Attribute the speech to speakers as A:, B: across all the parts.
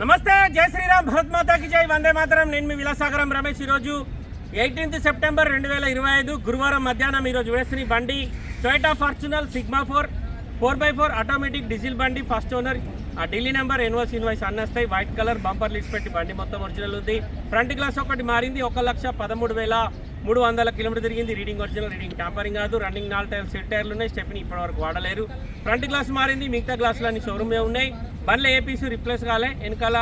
A: నమస్తే జై శ్రీరామ్ భరత్ మాతాకి జై వందే మాతరం. నేను మీ విలాసాగరం రమేష్ ఈరోజు ఎయిటీన్త్ సెప్టెంబర్ రెండు వేల ఇరవై ఐదు గురువారం మధ్యాహ్నం ఈరోజు వేసిన బండి Toyota Fortuner Sigma four four by four automatic diesel బండి ఫస్ట్ ఓనర్ ఆ ఢిల్లీ నెంబర్ ఎన్వర్స్ ఇన్వాయిస్ అన్నస్తాయి వైట్ కలర్ బంపర్ లిస్ట్ పెట్టి బండి మొత్తం ఒరిజినల్ ఉంది. ఫ్రంట్ గ్లాస్ ఒకటి మారింది ఒక లక్ష పదమూడు వేల మూడు వందల కిలోమీటర్ తిరిగింది. రీడింగ్ ఒరిజినల్ రీడింగ్ టాంపరింగ్ కాదు. రన్నింగ్ నాలుగు టైర్ సెట్ టైర్లు ఉన్నాయి. స్టెప్ని ఇప్పటివరకు వాడలేరు ఫ్రంట్ గ్లాస్ మారింది. మిగతా గ్లాసులు అన్ని షోరూమే ఉన్నాయి. బండ్ల ఏ పీసు రిప్లేస్ కాలే. వెనకాల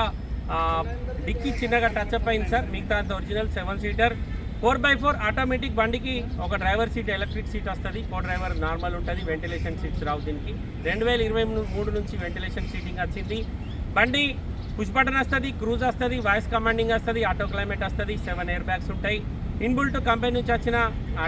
A: డిక్కీ చిన్నగా టచ్ అప్ అయింది సార్. మిగతా అంత original seven seater four by four automatic బండికి ఒక డ్రైవర్ సీట్ ఎలక్ట్రిక్ సీట్ వస్తుంది. కో డ్రైవర్ నార్మల్ ఉంటుంది. వెంటిలేషన్ సీట్స్ రావు దీనికి. రెండు వేల ఇరవై మూడు నుంచి వెంటిలేషన్ సీటింగ్ వచ్చింది. బండి పుష్ బటన్ వస్తుంది క్రూజ్ వస్తుంది వాయిస్ కమాండింగ్ వస్తుంది ఆటో క్లైమేట్ వస్తుంది సెవెన్ ఎయిర్ బ్యాగ్స్ ఉంటాయి. ఇన్బుల్ట్ కంపెనీ నుంచి వచ్చిన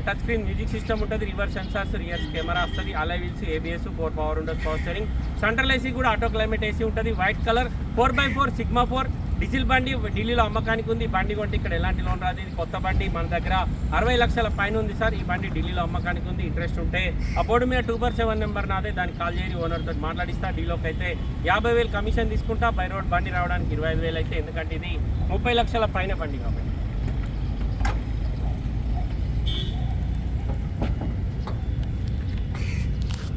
A: టచ్ స్క్రీన్ మ్యూజిక్ సిస్టమ్ ఉంటుంది రివర్స్ సెన్సార్స్ రియర్స్ కెమెరా వస్తుంది అలా వీల్స్ ఏబిఎస్ ఫోర్ పవర్ ఉండదు పవర్ స్టరింగ్. సెంట్రల్ ఏసీ కూడా ఆటో క్లైమేట్ ఏసీ ఉంటుంది white colour four by four sigma four. Diesel బండి ఢిల్లీలో అమ్మకానికి ఉంది బండి కొంటే ఇక్కడ ఎలాంటి లోన్ రాదు ఇది కొత్త బండి మన దగ్గర అరవై లక్షల పైన ఉంది సార్ ఈ బండి ఢిల్లీలో అమ్మకానికి ఉంది ఇంట్రెస్ట్ ఉంటే. ఆ బోర్డు మీద టూ ఫోర్ సెవెన్ నెంబర్ నాదే దానికి కాల్ చేయని ఓనర్తో మాట్లాడిస్తా డీలోకి అయితే యాభై వేలు కమిషన్ తీసుకుంటా బై రోడ్ బండి రావడానికి ఇరవై ఐదు వేలు అయితే ఎందుకంటే ఇది ముప్పై లక్షల పైన బండి కాబట్టి.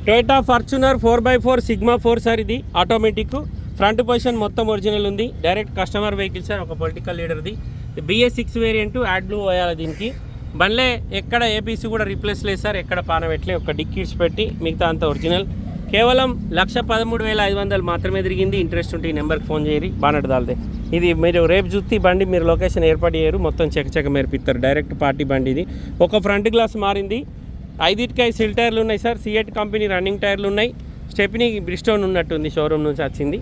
A: Toyota Fortuner four by four sigma four sir ఇది. ఆటోమేటిక్ ఫ్రంట్ పొజిషన్ మొత్తం ఒరిజినల్ ఉంది. డైరెక్ట్ కస్టమర్ వెహికల్ సార్ ఒక పొలిటికల్ లీడర్ది BA six variant AdBlue పోయాలి దీనికి. బండ్లే ఎక్కడ ఏపీసీ కూడా రీప్లేస్ లేదు సార్ ఎక్కడ పానబెట్టలే ఒక డిక్కీడ్స్ పెట్టి మిగతా అంత ఒరిజినల్ కేవలం లక్ష పదమూడు వేల ఐదు వందలు మాత్రమే తిరిగింది. ఇంట్రెస్ట్ ఉంటే ఈ నెంబర్కి ఫోన్ చేయరు. బానట్ దాల్దే. ఇది మీరు రేపు చూస్తే బండి మీరు లొకేషన్ ఏర్పాటు చేయరు. మొత్తం చెక్క చెక్క మేర్పిస్తారు. డైరెక్ట్ పార్టీ బండి ఇది. ఒక ఫ్రంట్ గ్లాస్ మారింది. ఐదిటికి సిల్ టైర్లు ఉన్నాయి సార్. సిఎట్ కంపెనీ రన్నింగ్ టైర్లు ఉన్నాయి. స్టెప్ని బ్రిస్టోన్ ఉన్నట్టుంది షోరూమ్ నుంచి వచ్చింది.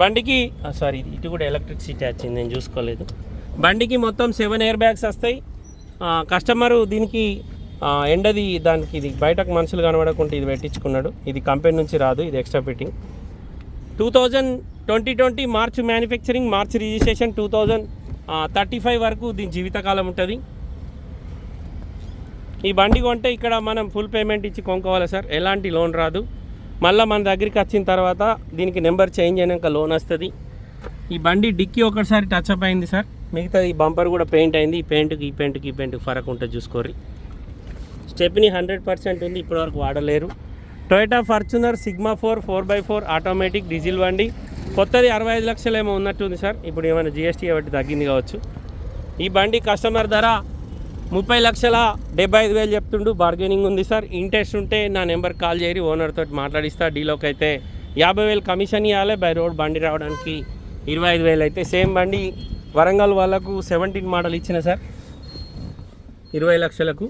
A: బండికి సారీ ఇది ఇటు కూడా ఎలక్ట్రిక్ సిటీ వచ్చింది నేను చూసుకోలేదు. బండికి మొత్తం సెవెన్ ఎయిర్ బ్యాగ్స్ వస్తాయి. కస్టమరు దీనికి ఎండది దానికి ఇది బయటకు మనుషులు కనబడకుండా ఇది పెట్టించుకున్నాడు. ఇది కంపెనీ నుంచి రాదు ఇది extra fitting. Two thousand twenty twenty March manufacturing March registration two thousand thirty five వరకు దీని జీవితకాలం ఉంటుంది. ఈ బండి కొంటే ఇక్కడ మనం ఫుల్ పేమెంట్ ఇచ్చి కొనుక్కోవాలి సార్? ఎలాంటి లోన్ రాదు. మళ్ళీ మన దగ్గరికి వచ్చిన తర్వాత దీనికి నెంబర్ చేంజ్ అయినాక లోన్ వస్తుంది. ఈ బండి డిక్కీ ఒకటిసారి టచ్ అప్ అయింది సార్. మిగతా ఈ బంపర్ కూడా పెయింట్ అయింది. ఈ పెయింట్కి ఈ పెయింట్కి ఈ పెయింట్కి ఫరక్ ఉంటుంది చూసుకోర్రి. స్టెప్ని హండ్రెడ్ పర్సెంట్ ఉంది. ఇప్పటివరకు వాడలేరు. Toyota Fortuner Sigma four four by four automatic diesel బండి. కొత్తది అరవై ఐదు లక్షలు ఏమో ఉన్నట్టుంది సార్. ఇప్పుడు ఏమైనా జిఎస్టీ కాబట్టి తగ్గింది కావచ్చు. ఈ బండి కస్టమర్ ధర ముప్పై లక్షల డెబ్బై ఐదు వేలు చెప్తుండు. బార్గెనింగ్ ఉంది సార్. ఇంట్రెస్ట్ ఉంటే నా నెంబర్ కాల్ చేయరి ఓనర్తో మాట్లాడిస్తా. డీలోకి అయితే యాభై వేలు కమిషన్ ఇవ్వాలి బై రోడ్ బండి రావడానికి ఇరవై ఐదు వేలు అయితే సేమ్ బండి. వరంగల్ వాళ్ళకు సెవెంటీన్ మోడల్ ఇచ్చిన సార్. ఇరవై లక్షలకు.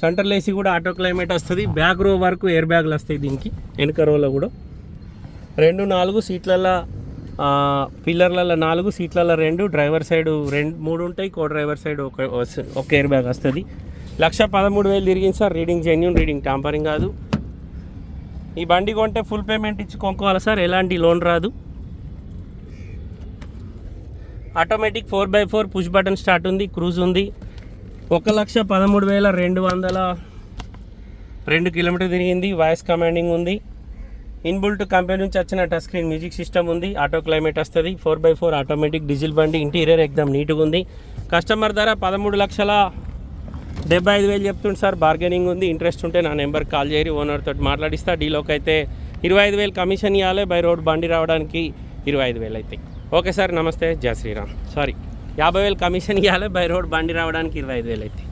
A: సెంటర్ లేసి కూడా ఆటో క్లైమేట్ వస్తుంది. బ్యాక్ రో వరకు ఎయిర్ బ్యాగ్లు వస్తాయి దీనికి. వెనుక రోలో కూడా. రెండు నాలుగు సీట్లలో పిల్లర్లలో నాలుగు సీట్లలో రెండు డ్రైవర్ సైడ్ రెండు మూడు ఉంటాయి కో డ్రైవర్ సైడ్ ఒక ఒక ఎయిర్ బ్యాగ్ వస్తుంది. లక్ష పదమూడు వేలు తిరిగింది sir reading genuine reading tampering కాదు. ఈ బండి కొంటే ఫుల్ పేమెంట్ ఇచ్చి కొనుక్కోవాలి సార్? ఎలాంటి లోన్ రాదు. Automatic four by four push button start ఉంది క్రూజ్ ఉంది. ఒక లక్ష పదమూడు వేల రెండు వందల రెండు కిలోమీటర్ తిరిగింది వాయిస్ కమాండింగ్ ఉంది. ఇన్బుల్ట్ కంపెనీ నుంచి వచ్చిన టచ్ స్క్రీన్ మ్యూజిక్ సిస్టమ్ ఉంది ఆటో క్లైమేట్ వస్తుంది four by four automatic diesel బండి ఇంటీరియర్ ఎక్దమ్ నీట్గా ఉంది. కస్టమర్ ధర పదమూడు లక్షల డెబ్బై ఐదు వేలు చెప్తుంది సార్ బార్గెనింగ్ ఉంది ఇంట్రెస్ట్ ఉంటే నా నెంబర్ కాల్ చేయరు ఓనర్ తోటి మాట్లాడిస్తా డీలోకి అయితే ఇరవై ఐదు వేలు కమిషన్ ఇవ్వాలి బై రోడ్ బండి రావడానికి ఇరవై ఐదు వేలు అవుతాయి ఓకే సార్ నమస్తే జయ శ్రీరామ్. సారీ యాభై వేలు కమిషన్ ఇవ్వాలి బై రోడ్ బండి రావడానికి ఇరవై ఐదు వేలు అవుతాయి